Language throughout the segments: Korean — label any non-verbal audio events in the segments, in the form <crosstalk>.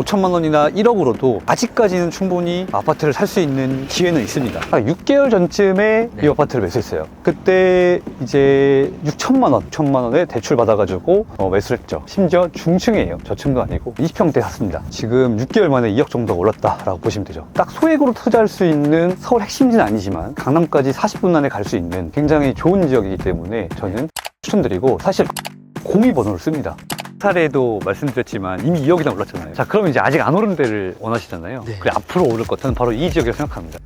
5천만 원이나 1억으로도 아직까지는 충분히 아파트를 살 수 있는 기회는 있습니다. 한 6개월 전쯤에 네. 이 아파트를 매수했어요. 그때 이제 6천만 원, 6천만 원에 대출 받아가지고 어, 매수를 했죠. 심지어 중층이에요. 저층도 아니고 20평대 샀습니다. 지금 6개월 만에 2억 정도가 올랐다라고 보시면 되죠. 딱 소액으로 투자할 수 있는 서울 핵심지는 아니지만 강남까지 40분 안에 갈 수 있는 굉장히 좋은 지역이기 때문에 저는 추천드리고 사실 공이 번호를 씁니다. 사례도 말씀드렸지만 이미 2억이나 올랐잖아요. 자, 그러면 이제 아직 안 오른 데를 원하시잖아요. 네. 그래 앞으로 오를 것 저는 바로 이 지역이라고 생각합니다.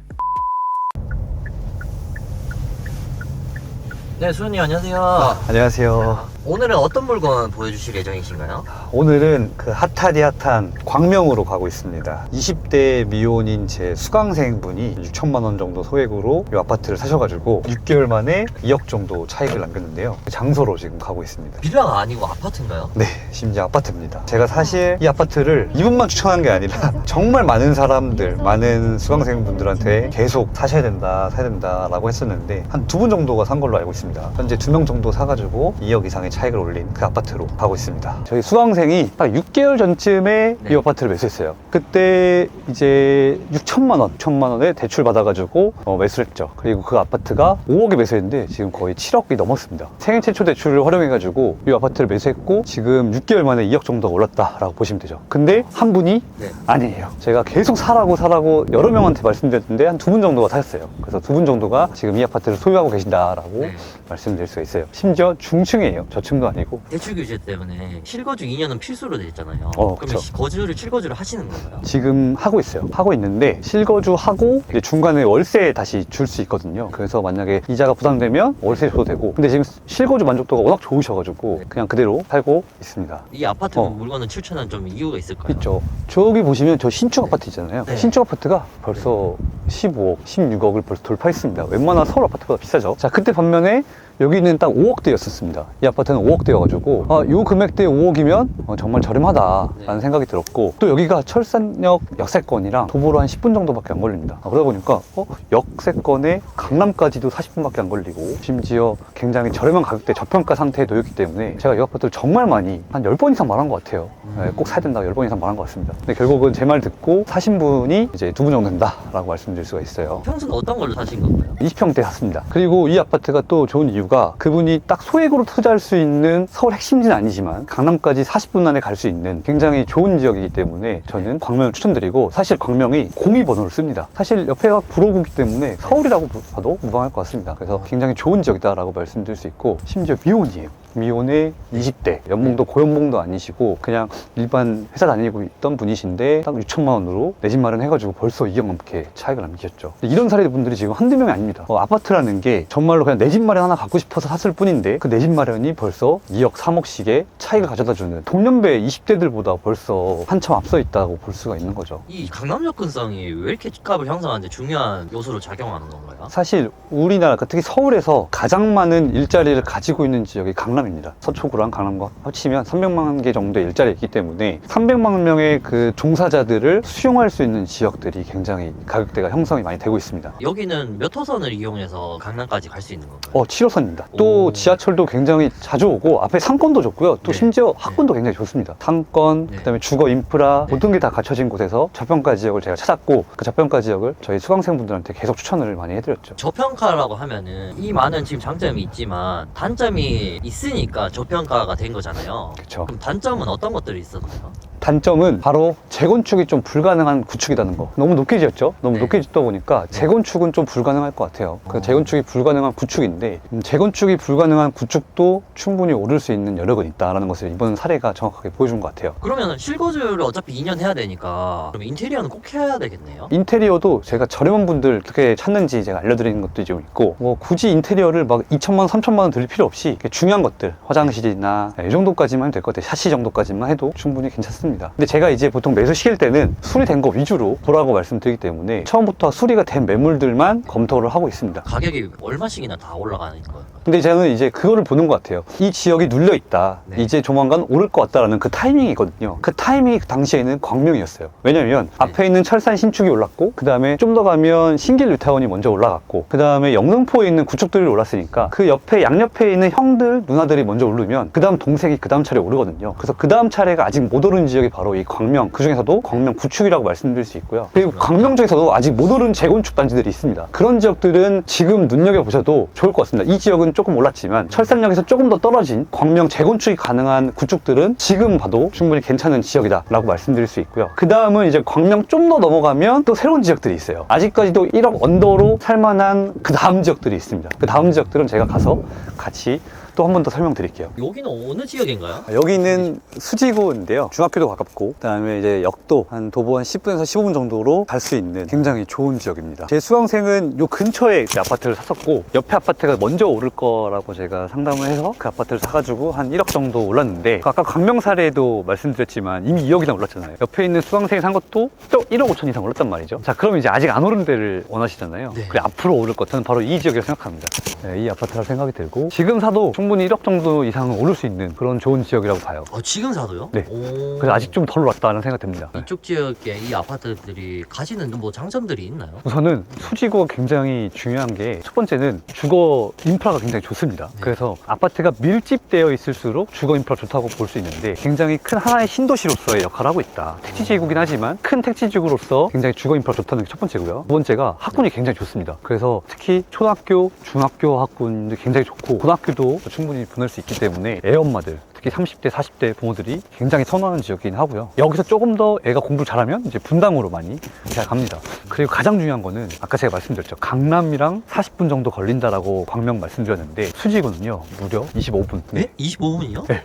네, 수현님 안녕하세요. 안녕하세요. 오늘은 어떤 물건 보여주실 예정이신가요? 오늘은 그 핫하디 핫한 광명으로 가고 있습니다. 20대 미혼인 제 수강생분이 6천만 원 정도 소액으로 이 아파트를 사셔가지고 6개월 만에 2억 정도 차익을 남겼는데요. 장소로 지금 가고 있습니다. 빌라가 아니고 아파트인가요? 네, 심지어 아파트입니다. 제가 사실 이 아파트를 이분만 추천한 게 아니라 <laughs> 정말 많은 사람들, 많은 수강생분들한테 계속 사셔야 된다, 사야 된다라고 했었는데 한 두 분 정도가 산 걸로 알고 있습니다. 현재 두 명 정도 사가지고 2억 이상의 차익을 올린 그 아파트로 가고 있습니다. 저희 수강생이 딱 6개월 전쯤에 이 네. 아파트를 매수했어요. 그때 이제 6천만 원, 6천만 원에 대출 받아가지고 어, 매수를 했죠. 그리고 그 아파트가 5억에 매수했는데 지금 거의 7억이 넘었습니다. 생애 최초 대출을 활용해가지고 이 아파트를 매수했고 지금 6개월 만에 2억 정도가 올랐다라고 보시면 되죠. 근데 한 분이 네. 아니에요. 제가 계속 사라고 사라고 여러 명한테 말씀드렸는데 한 두 분 정도가 사셨어요. 그래서 두 분 정도가 지금 이 아파트를 소유하고 계신다라고 네. 말씀드릴 수가 있어요. 심지어 중층이에요. 저 층도 아니고. 대출 규제 때문에 실거주 2년은 필수로 돼 있잖아요. 어, 그러면 그쵸. 시- 거주를 실거주를 하시는 건가요? 지금 하고 있어요. 하고 있는데 실거주 하고 이제 중간에 월세 다시 줄 수 있거든요. 그래서 만약에 이자가 부담되면 월세 줘도 되고. 근데 지금 실거주 만족도가 워낙 좋으셔가지고 그냥 그대로 살고 있습니다. 이 아파트 어. 물건은 추천한 좀 이유가 있을까요? 있죠. 저기 보시면 저 신축 아파트 있잖아요. 네. 신축 아파트가 벌써 15억, 16억을 벌써 돌파했습니다. 웬만한 서울 아파트보다 비싸죠. 자, 그때 반면에 여기는 딱 5억대였었습니다. 이 아파트는 5억대여가지고 아, 요 금액대에 5억이면 어, 정말 저렴하다라는 네. 생각이 들었고 또 여기가 철산역 역세권이랑 도보로 한 10분 정도밖에 안 걸립니다. 아, 그러다 보니까 어, 역세권에 강남까지도 40분밖에 안 걸리고 심지어 굉장히 저렴한 가격대 저평가 상태에 놓였기 때문에 제가 이 아파트를 정말 많이 한 10번 이상 말한 것 같아요. 네, 꼭 사야 된다고 10번 이상 말한 것 같습니다. 근데 결국은 제 말 듣고 사신 분이 이제 두 분 정도 된다라고 말씀드릴 수가 있어요. 평수는 어떤 걸로 사신 건가요? 20평대 샀습니다. 그리고 이 아파트가 또 좋은 이유 가 그분이 딱 소액으로 투자할 수 있는 서울 핵심지는 아니지만 강남까지 40분 안에 갈 수 있는 굉장히 좋은 지역이기 때문에 저는 광명을 추천드리고 사실 광명이 공이 번호를 씁니다. 사실 옆에가 구로구기 때문에 서울이라고 봐도 무방할 것 같습니다. 그래서 굉장히 좋은 지역이다라고 말씀드릴 수 있고 심지어 미혼이에요. 미혼의 20대. 연봉도 고연봉도 아니시고 그냥 일반 회사 다니고 있던 분이신데 딱 6천만 원으로 내 집 마련해가지고 벌써 2억 넘게 차익을 남기셨죠. 이런 사례 분들이 지금 한두 명이 아닙니다. 어, 아파트라는 게 정말로 그냥 내 집 마련 하나 갖고 싶어서 샀을 뿐인데 그 내 집 마련이 벌써 2억 3억씩의 차익을 가져다주는 동년배 20대들보다 벌써 한참 앞서 있다고 볼 수가 있는 거죠. 이 강남 접근성이 왜 이렇게 집값을 형성하는데 중요한 요소로 작용하는 건가요? 사실 우리나라 특히 서울에서 가장 많은 일자리를 가지고 있는 지역이 강남 입니다. 서초구랑 강남과 합치면 300만 개 정도의 일자리가 있기 때문에 300만 명의 그 종사자들을 수용할 수 있는 지역들이 굉장히 가격대가 형성이 많이 되고 있습니다. 여기는 몇 호선을 이용해서 강남까지 갈 수 있는 건가요? 어, 7호선입니다. 또 오. 지하철도 굉장히 자주 오고 앞에 상권도 좋고요. 또 네. 심지어 학군도 굉장히 좋습니다. 상권, 네. 그다음에 주거 인프라 네. 모든 게 다 갖춰진 곳에서 저평가 지역을 제가 찾았고 그 저평가 지역을 저희 수강생분들한테 계속 추천을 많이 해드렸죠. 저평가라고 하면은 이 많은 지금 장점이 있지만 단점이 있으니 까 저평가가 된 거잖아요. 그렇죠. 그럼 단점은 어떤 것들이 있었나요? 단점은 바로 재건축이 좀 불가능한 구축이라는 거. 너무 높게 지었죠? 너무 네. 높게 짓다 보니까 재건축은 좀 불가능할 것 같아요. 그 어. 재건축이 불가능한 구축인데 음, 재건축이 불가능한 구축도 충분히 오를 수 있는 여력은 있다라는 것을 이번 사례가 정확하게 보여준 것 같아요. 그러면 실거주를 어차피 2년 해야 되니까 그럼 인테리어는 꼭 해야 되겠네요. 인테리어도 제가 저렴한 분들 어떻게 찾는지 제가 알려드리는 것도 좀 있고 뭐 굳이 인테리어를 막 2천만 원, 3천만 원 들일 필요 없이 중요한 것들 화장실이나 이 정도까지만 될 것 같아요. 샤시 정도까지만 해도 충분히 괜찮습니다. 근데 제가 이제 보통 매수 시킬 때는 수리 된 거 위주로 보라고 말씀드리기 때문에 처음부터 수리가 된 매물들만 검토를 하고 있습니다. 가격이 얼마씩이나 다 올라가는 거예요. 근데 저는 이제 그거를 보는 것 같아요. 이 지역이 눌려 있다. 네. 이제 조만간 오를 것 같다라는 그 타이밍이거든요. 그 타이밍이 그 당시에는 광명이었어요. 왜냐면 앞에 있는 철산 신축이 올랐고, 그 다음에 좀 더 가면 신길 뉴타운이 먼저 올라갔고, 그 다음에 영등포에 있는 구축들이 올랐으니까 그 옆에 양옆에 있는 형들 누나들이 먼저 오르면 그 다음 동생이 그 다음 차례 오르거든요. 그래서 그 다음 차례가 아직 못 오른 지역이 지역이 바로 이 광명 그 중에서도 광명 구축이라고 말씀드릴 수 있고요. 그리고 광명 중에서도 아직 못 오른 재건축 단지들이 있습니다. 그런 지역들은 지금 눈여겨 보셔도 좋을 것 같습니다. 이 지역은 조금 올랐지만 철산역에서 조금 더 떨어진 광명 재건축이 가능한 구축들은 지금 봐도 충분히 괜찮은 지역이다 라고 말씀드릴 수 있고요. 그 다음은 이제 광명 좀 더 넘어가면 또 새로운 지역들이 있어요. 아직까지도 1억 언더로 살만한 그 다음 지역들이 있습니다. 그 다음 지역들은 제가 가서 같이 또 한 번 더 설명드릴게요. 여기는 어느 지역인가요? 여기는 수지구인데요. 중학교도 가깝고, 그다음에 이제 역도 한 도보 한 10분에서 15분 정도로 갈 수 있는 굉장히 좋은 지역입니다. 제 수강생은 요 근처에 이제 아파트를 샀었고, 옆에 아파트가 먼저 오를 거라고 제가 상담을 해서 그 아파트를 사가지고 한 1억 정도 올랐는데, 그 아까 광명 사례도 말씀드렸지만 이미 2억이나 올랐잖아요. 옆에 있는 수강생이 산 것도 또 1억 5천 이상 올랐단 말이죠. 자, 그럼 이제 아직 안 오른 데를 원하시잖아요. 네. 그래, 앞으로 오를 것, 저는 바로 이 지역이라고 생각합니다. 네, 이 아파트라 생각이 들고, 지금 사도 충분히 1억 정도 이상은 오를 수 있는 그런 좋은 지역이라고 봐요. 어, 지금 사도요? 네. 오. 그래서 아직 좀덜 올랐다는 생각이 듭니다. 이쪽 지역에 이 아파트들이 가지는 뭐 장점들이 있나요? 우선은 수지구가 굉장히 중요한 게 첫 번째는 주거 인프라가 굉장히 좋습니다. 네. 그래서 아파트가 밀집되어 있을수록 주거 인프라 좋다고 볼 수 있는데 굉장히 큰 하나의 신도시로서의 역할을 하고 있다. 택지지구긴 하지만 큰 택지지구로서 굉장히 주거 인프라 좋다는 게 첫 번째고요. 두 번째가 학군이 굉장히 좋습니다. 그래서 특히 초등학교, 중학교 학군도 굉장히 좋고 고등학교도 충분히 보낼 수 있기 때문에 애 엄마들 특히 30대, 40대 부모들이 굉장히 선호하는 지역이긴 하고요. 여기서 조금 더 애가 공부를 잘하면 이제 분당으로 많이 잘 갑니다. 그리고 가장 중요한 거는 아까 제가 말씀드렸죠. 강남이랑 40분 정도 걸린다라고 광명 말씀드렸는데 수지구는요 무려 25분. 네? 25분이요? 네.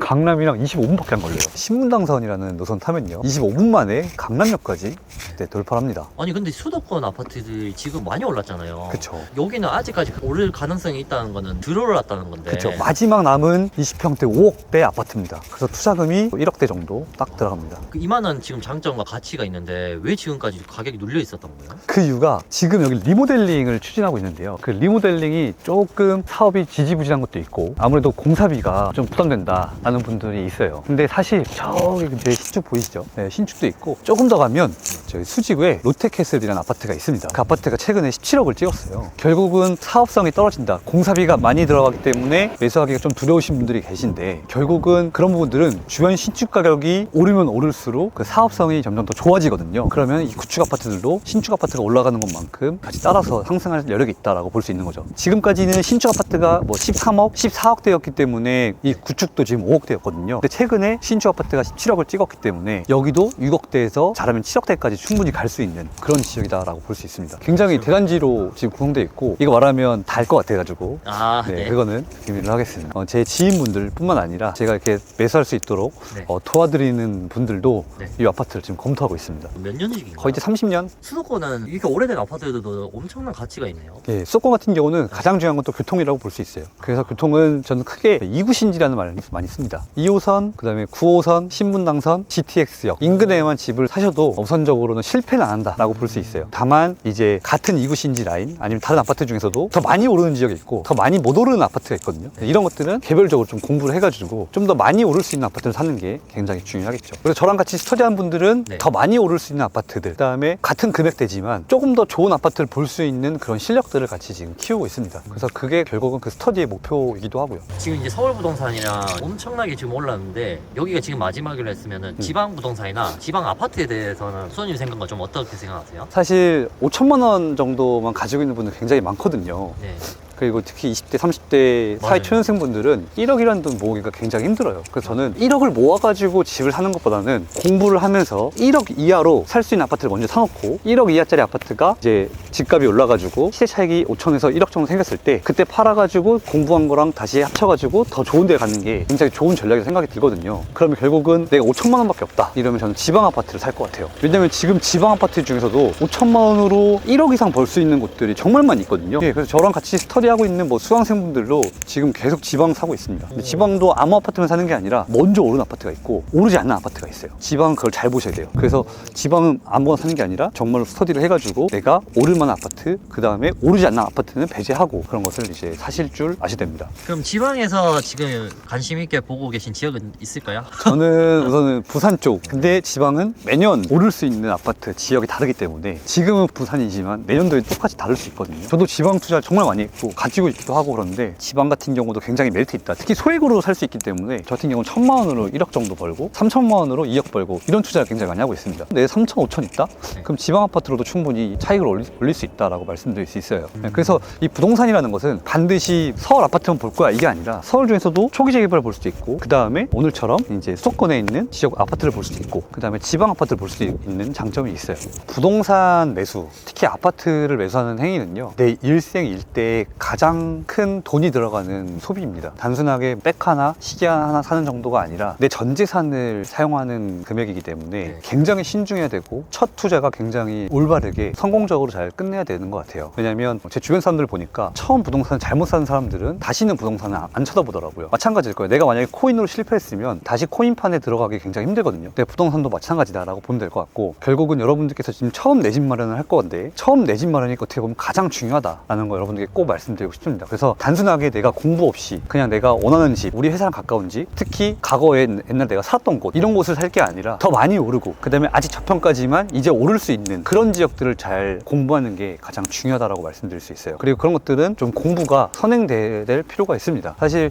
강남이랑 25분밖에 안 걸려요. 신문당선이라는 노선 타면요. 25분 만에 강남역까지 네, 돌파합니다. 아니 근데 수도권 아파트들이 지금 많이 올랐잖아요. 그쵸. 여기는 아직까지 오를 가능성이 있다는 거는 들어올랐다는 건데. 그쵸. 마지막 남은 20평대 5억대 아파트입니다. 그래서 투자금이 1억대 정도 딱 들어갑니다. 그 이만한 지금 장점과 가치가 있는데 왜 지금까지 가격이 눌려 있었던 거예요? 그 이유가 지금 여기 리모델링을 추진하고 있는데요. 그 리모델링이 조금 사업이 지지부진한 것도 있고 아무래도 공사비가 좀 부담된다 라는 분들이 있어요. 근데 사실 저기 근데 신축 보이시죠? 네, 신축도 있고 조금 더 가면 저희 수지구에 롯데캐슬이라는 아파트가 있습니다. 그 아파트가 최근에 17억을 찍었어요. 결국은 사업성이 떨어진다. 공사비가 많이 들어가기 때문에 매수하기가 좀 두려우신 분들이 계신데 결국은 그런 부분들은 주변 신축 가격이 오르면 오를수록 그 사업성이 점점 더 좋아지거든요. 그러면 이 구축 아파트들도 신축 아파트가 올라가는 것만큼 같이 따라서 상승할 여력이 있다라고 볼 수 있는 거죠. 지금까지는 신축 아파트가 뭐 13억, 14억대였기 때문에 이 구축도 지금 5억 대였거든요. 근데 최근에 신축 아파트가 17억을 찍었기 때문에 여기도 6억대에서 잘하면 7억대까지 충분히 갈 수 있는 그런 지역이다라고 볼 수 있습니다. 굉장히 대단지로 지금 구성되어 있고 이거 말하면 다 알 것 같아가지고 아, 네, 네. 그거는 비밀로 하겠습니다. 어, 제 지인분들 뿐만 아니라 제가 이렇게 매수할 수 있도록 네. 어, 도와드리는 분들도 네. 이 아파트를 지금 검토하고 있습니다. 몇 년식인가요? 거의 이제 30년? 수도권은 이렇게 오래된 아파트들도 엄청난 가치가 있네요. 예, 수도권 같은 경우는 가장 중요한 건 또 교통이라고 볼 수 있어요. 그래서 교통은 저는 크게 2구신지라는 말을 많이 씁니다. 2호선, 그 다음에 9호선, 신분당선, GTX역 인근에만 집을 사셔도 우선적으로는 실패는 안 한다라고 볼 수 있어요. 다만 이제 같은 2구신지 라인 아니면 다른 아파트 중에서도 더 많이 오르는 지역이 있고 더 많이 못 오르는 아파트가 있거든요. 이런 것들은 개별적으로 좀 공부를 해가지고 좀 더 많이 오를 수 있는 아파트를 사는 게 굉장히 중요하겠죠. 그래서 저랑 같이 스터디한 분들은 네. 더 많이 오를 수 있는 아파트들, 그 다음에 같은 금액대지만 조금 더 좋은 아파트를 볼 수 있는 그런 실력들을 같이 지금 키우고 있습니다. 그래서 그게 결국은 그 스터디의 목표이기도 하고요. 지금 이제 서울 부동산이랑 엄청 나게 지금 올랐는데 여기가 지금 마지막이라 했으면은 음. 지방 부동산이나 지방 아파트에 대해서는 수호님 생각은 좀 어떻게 생각하세요? 사실 5천만 원 정도만 가지고 있는 분들 굉장히 많거든요. 네. 그리고 특히 20대, 30대 사회 맞아요. 초년생분들은 1억이라는 돈 모으기가 굉장히 힘들어요. 그래서 저는 1억을 모아가지고 집을 사는 것보다는 공부를 하면서 1억 이하로 살 수 있는 아파트를 먼저 사놓고 1억 이하짜리 아파트가 이제 집값이 올라가지고 시세 차익이 5천에서 1억 정도 생겼을 때 그때 팔아가지고 공부한 거랑 다시 합쳐가지고 더 좋은 데 가는 게 굉장히 좋은 전략이라고 생각이 들거든요. 그러면 결국은 내가 5천만 원밖에 없다. 이러면 저는 지방 아파트를 살 것 같아요. 왜냐면 지금 지방 아파트 중에서도 5천만 원으로 1억 이상 벌 수 있는 곳들이 정말 많이 있거든요. 예, 그래서 저랑 같이 스터디 하고 있는 뭐 수강생분들도 지금 계속 지방 사고 있습니다. 근데 지방도 아무 아파트만 사는 게 아니라 먼저 오른 아파트가 있고 오르지 않는 아파트가 있어요. 지방은 그걸 잘 보셔야 돼요. 그래서 지방은 아무거나 사는 게 아니라 정말로 스터디를 해가지고 내가 오를 만한 아파트, 그 다음에 오르지 않는 아파트는 배제하고 그런 것을 이제 사실 줄 아셔야 됩니다. 그럼 지방에서 지금 관심 있게 보고 계신 지역은 있을까요? <laughs> 저는 우선은 부산 쪽. 근데 지방은 매년 오를 수 있는 아파트 지역이 다르기 때문에 지금은 부산이지만 내년도에 똑같이 다를 수 있거든요. 저도 지방 투자 정말 많이 했고 가지고 있기도 하고 그런데 지방 같은 경우도 굉장히 메리트 있다. 특히 소액으로 살 수 있기 때문에 저 같은 경우는 천만 원으로 1억 정도 벌고 3천만 원으로 2억 벌고 이런 투자를 굉장히 많이 하고 있습니다. 내 3천, 5천 있다? 네. 그럼 지방 아파트로도 충분히 차익을 올릴, 올릴 수 있다라고 말씀드릴 수 있어요. 네, 그래서 이 부동산이라는 것은 반드시 서울 아파트만 볼 거야 이게 아니라 서울 중에서도 초기 재개발을 볼 수도 있고 그 다음에 오늘처럼 이제 수도권에 있는 지역 아파트를 볼 수도 있고 그 다음에 지방 아파트를 볼 수 있는 장점이 있어요. 부동산 매수, 특히 아파트를 매수하는 행위는요 내 일생 일대에 가장 큰 돈이 들어가는 소비입니다. 단순하게 백 하나, 시계 하나 사는 정도가 아니라 내 전 재산을 사용하는 금액이기 때문에 네. 굉장히 신중해야 되고 첫 투자가 굉장히 올바르게 성공적으로 잘 끝내야 되는 것 같아요. 왜냐하면 제 주변 사람들 보니까 처음 부동산 잘못 사는 사람들은 다시는 부동산을 안- 안 쳐다보더라고요. 마찬가지일 거예요. 내가 만약에 코인으로 실패했으면 다시 코인판에 들어가기 굉장히 힘들거든요. 근데 부동산도 마찬가지다라고 보면 될 것 같고 결국은 여러분들께서 지금 처음 내 집 마련을 할 건데 처음 내 집 마련이 어떻게 보면 가장 중요하다라는 거 여러분들께 꼭 말씀드 리고 싶습니다. 그래서 단순하게 내가 공부 없이 그냥 내가 원하는 집, 우리 회사랑 가까운 집, 특히 과거에 옛날 내가 살았던 곳 이런 곳을 살 게 아니라 더 많이 오르고 그다음에 아직 저평가지만 이제 오를 수 있는 그런 지역들을 잘 공부하는 게 가장 중요하다라고 말씀드릴 수 있어요. 그리고 그런 것들은 좀 공부가 선행될 필요가 있습니다. 사실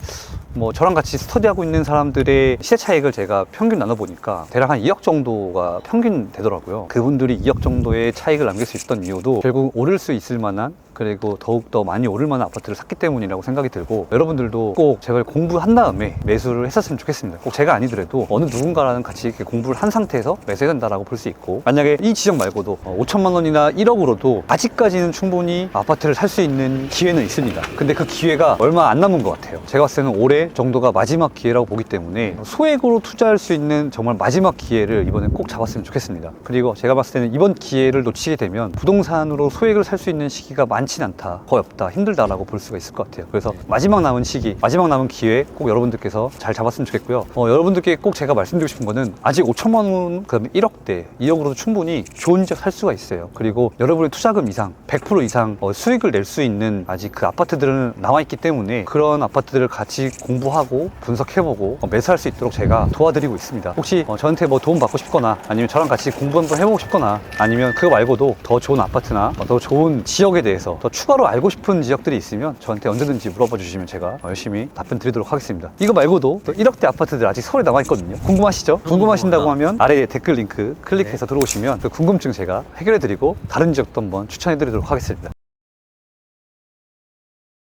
뭐 저랑 같이 스터디하고 있는 사람들의 시세 차익을 제가 평균 나눠보니까 대략 한 2억 정도가 평균 되더라고요. 그분들이 2억 정도의 차익을 남길 수 있었던 이유도 결국 오를 수 있을 만한 그리고 더욱더 많이 오를 만한 아파트를 샀기 때문이라고 생각이 들고 여러분들도 꼭 제발 공부한 다음에 매수를 했었으면 좋겠습니다. 꼭 제가 아니더라도 어느 누군가라는 같이 이렇게 공부를 한 상태에서 매수해야 된다라고 볼 수 있고 만약에 이 지역 말고도 어, 5천만 원이나 1억으로도 아직까지는 충분히 아파트를 살 수 있는 기회는 있습니다. 근데 그 기회가 얼마 안 남은 것 같아요. 제가 봤을 때는 올해 정도가 마지막 기회라고 보기 때문에 소액으로 투자할 수 있는 정말 마지막 기회를 이번에 꼭 잡았으면 좋겠습니다. 그리고 제가 봤을 때는 이번 기회를 놓치게 되면 부동산으로 소액을 살 수 있는 시기가 많진 않다, 거의 없다, 힘들다라고 볼 수가 있을 것 같아요. 그래서 마지막 남은 시기, 마지막 남은 기회 꼭 여러분들께서 잘 잡았으면 좋겠고요. 어, 여러분들께 꼭 제가 말씀드리고 싶은 거는 아직 5천만 원, 그다음에 1억대, 2억으로도 충분히 좋은 지역 살 수가 있어요. 그리고 여러분의 투자금 이상, 100% 이상 어, 수익을 낼 수 있는 아직 그 아파트들은 나와 있기 때문에 그런 아파트들을 같이 공부하고 분석해보고 어, 매수할 수 있도록 제가 도와드리고 있습니다. 혹시 어, 저한테 뭐 도움 받고 싶거나 아니면 저랑 같이 공부 한번 해보고 싶거나 아니면 그거 말고도 더 좋은 아파트나 어, 더 좋은 지역에 대해서 더 추가로 알고 싶은 지역들이 있으면 저한테 언제든지 물어봐 주시면 제가 어, 열심히 답변 드리도록 하겠습니다. 이거 말고도 또 1억대 아파트들 아직 서울에 남아 있거든요. 궁금하시죠? 궁금하신다고 하면 아래에 댓글 링크 클릭해서 들어오시면 그 궁금증 제가 해결해 드리고 다른 지역도 한번 추천해 드리도록 하겠습니다.